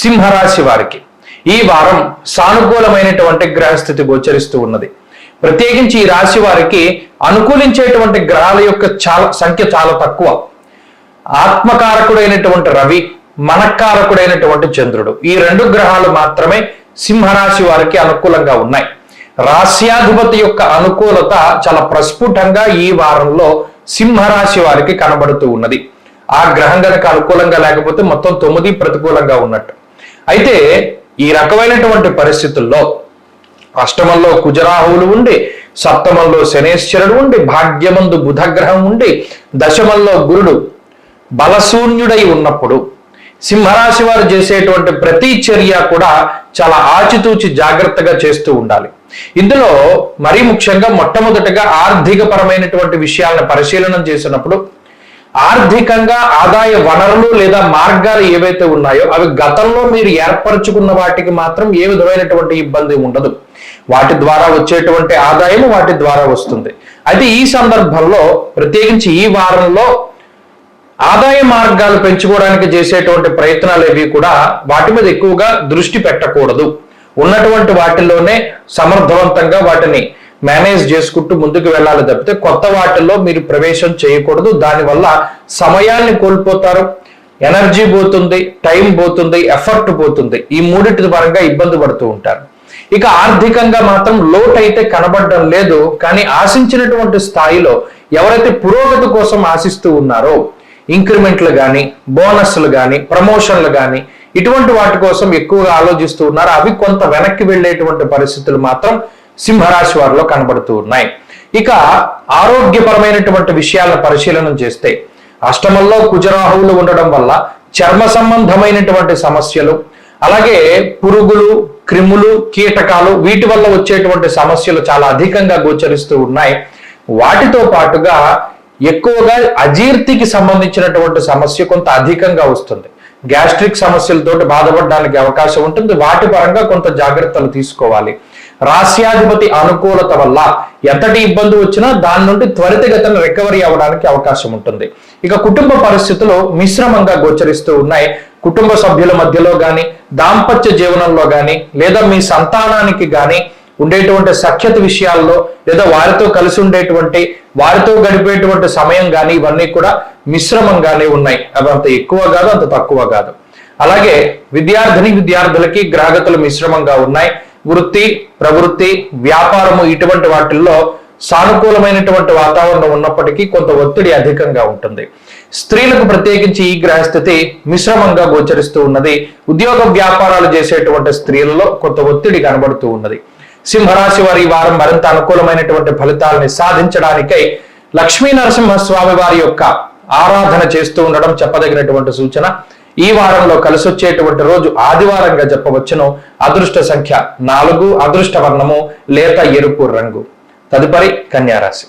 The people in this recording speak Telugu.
సింహరాశి వారికి ఈ వారం సానుకూలమైనటువంటి గ్రహస్థితి గోచరిస్తూ ఉన్నది. ప్రత్యేకించి ఈ రాశి వారికి అనుకూలించేటువంటి గ్రహాల యొక్క చాలా సంఖ్య చాలా తక్కువ. ఆత్మకారకుడైనటువంటి రవి మనకారకుడైనటువంటి చంద్రుడు ఈ రెండు గ్రహాలు మాత్రమే సింహరాశి వారికి అనుకూలంగా ఉన్నాయి. రాశ్యాధిపతి యొక్క అనుకూలత చాలా ప్రస్ఫుటంగా ఈ వారంలో సింహరాశి వారికి కనబడుతూ ఉన్నది. ఆ గ్రహం గనక అనుకూలంగా లేకపోతే మొత్తం తొమ్మిది ప్రతికూలంగా ఉన్నట్టు. అయితే ఈ రకమైనటువంటి పరిస్థితుల్లో అష్టమంలో కుజరాహువులు ఉండి సప్తమంలో శనేశ్వరుడు ఉండి భాగ్యమందు బుధగ్రహం ఉండి దశమంలో గురుడు బలశూన్యుడై ఉన్నప్పుడు సింహరాశి వారు చేసేటువంటి ప్రతి చర్య కూడా చాలా ఆచితూచి జాగ్రత్తగా చేస్తూ ఉండాలి. ఇందులో మరీ ముఖ్యంగా మొట్టమొదటిగా ఆర్థిక పరమైనటువంటి విషయాలను పరిశీలన చేసినప్పుడు ఆర్థికంగా ఆదాయ వనరులు లేదా మార్గాలు ఏవైతే ఉన్నాయో అవి గతంలో మీరు ఏర్పరచుకున్న వాటికి మాత్రం ఏ విధమైనటువంటి ఇబ్బంది ఉండదు. వాటి ద్వారా వచ్చేటువంటి ఆదాయం వాటి ద్వారా వస్తుంది. అయితే ఈ సందర్భంలో ప్రత్యేకించి ఈ వారంలో ఆదాయ మార్గాలు పెంచుకోవడానికి చేసేటువంటి ప్రయత్నాలు ఏవి కూడా వాటి మీద ఎక్కువగా దృష్టి పెట్టకూడదు. ఉన్నటువంటి వాటిల్లోనే సమర్థవంతంగా వాటిని మేనేజ్ చేసుకుంటూ ముందుకు వెళ్ళాలి తప్పితే కొత్త వాటిల్లో మీరు ప్రవేశం చేయకూడదు. దానివల్ల సమయాన్ని కోల్పోతారు. ఎనర్జీ పోతుంది టైం పోతుంది ఎఫర్ట్ పోతుంది. ఈ మూడింటి పరంగా ఇబ్బంది పడుతూ ఉంటారు. ఇక ఆర్థికంగా మాత్రం లోటు అయితే కనబడడం లేదు. కానీ ఆశించినటువంటి స్థాయిలో ఎవరైతే పురోగతి కోసం ఆశిస్తూ ఉన్నారో ఇంక్రిమెంట్లు కానీ బోనస్లు కానీ ప్రమోషన్లు కానీ ఇటువంటి వాటి కోసం ఎక్కువగా ఆలోచిస్తూ ఉన్నారు. అవి కొంత వెనక్కి వెళ్ళేటువంటి పరిస్థితులు మాత్రం సింహరాశి వారిలో కనబడుతూ ఉన్నాయి. ఇక ఆరోగ్యపరమైనటువంటి విషయాలను పరిశీలన చేస్తే అష్టమంలో కుజరాహువులు ఉండడం వల్ల చర్మ సంబంధమైనటువంటి సమస్యలు అలాగే పురుగులు క్రిములు కీటకాలు వీటి వల్ల వచ్చేటువంటి సమస్యలు చాలా అధికంగా గోచరిస్తూ ఉన్నాయి. వాటితో పాటుగా ఎక్కువగా అజీర్తికి సంబంధించినటువంటి సమస్య కొంత అధికంగా వస్తుంది. గ్యాస్ట్రిక్ సమస్యలతోటి బాధపడడానికి అవకాశం ఉంటుంది. వాటి పరంగా కొంత జాగ్రత్తలు తీసుకోవాలి. రాష్ట్రాధిపతి అనుకూలత వల్ల ఎంతటి ఇబ్బంది వచ్చినా దాని నుండి త్వరితగతిన రికవరీ అవ్వడానికి అవకాశం ఉంటుంది. ఇక కుటుంబ పరిస్థితులు మిశ్రమంగా గోచరిస్తూ ఉన్నాయి. కుటుంబ సభ్యుల మధ్యలో కానీ దాంపత్య జీవనంలో కానీ లేదా మీ సంతానానికి కానీ ఉండేటువంటి సఖ్యత విషయాల్లో లేదా వారితో కలిసి ఉండేటువంటి వారితో గడిపేటువంటి సమయం కానీ ఇవన్నీ కూడా మిశ్రమంగానే ఉన్నాయి. అవి అంత ఎక్కువ కాదు అంత తక్కువ కాదు. అలాగే విద్యార్థిని విద్యార్థులకి గ్రాహకులు మిశ్రమంగా ఉన్నాయి. వృత్తి ప్రవృత్తి వ్యాపారము ఇటువంటి వాటిల్లో సానుకూలమైనటువంటి వాతావరణం ఉన్నప్పటికీ కొంత ఒత్తిడి అధికంగా ఉంటుంది. స్త్రీలకు ప్రత్యేకించి ఈ గ్రహస్థితి మిశ్రమంగా గోచరిస్తూ ఉన్నది. ఉద్యోగ వ్యాపారాలు చేసేటువంటి స్త్రీలలో కొంత ఒత్తిడి కనబడుతూ ఉన్నది. సింహరాశి వారి వారం మరింత అనుకూలమైనటువంటి ఫలితాలని సాధించడానికై లక్ష్మీ నరసింహస్వామి వారి యొక్క ఆరాధన చేస్తూ ఉండడం చెప్పదగినటువంటి సూచన. ఈ వారంలో కలిసి వచ్చేటువంటి రోజు ఆదివారంగా చెప్పవచ్చును అదృష్ట సంఖ్య నాలుగు అదృష్ట వర్ణము లేత ఎరుపు రంగు. తదుపరి కన్యారాశి.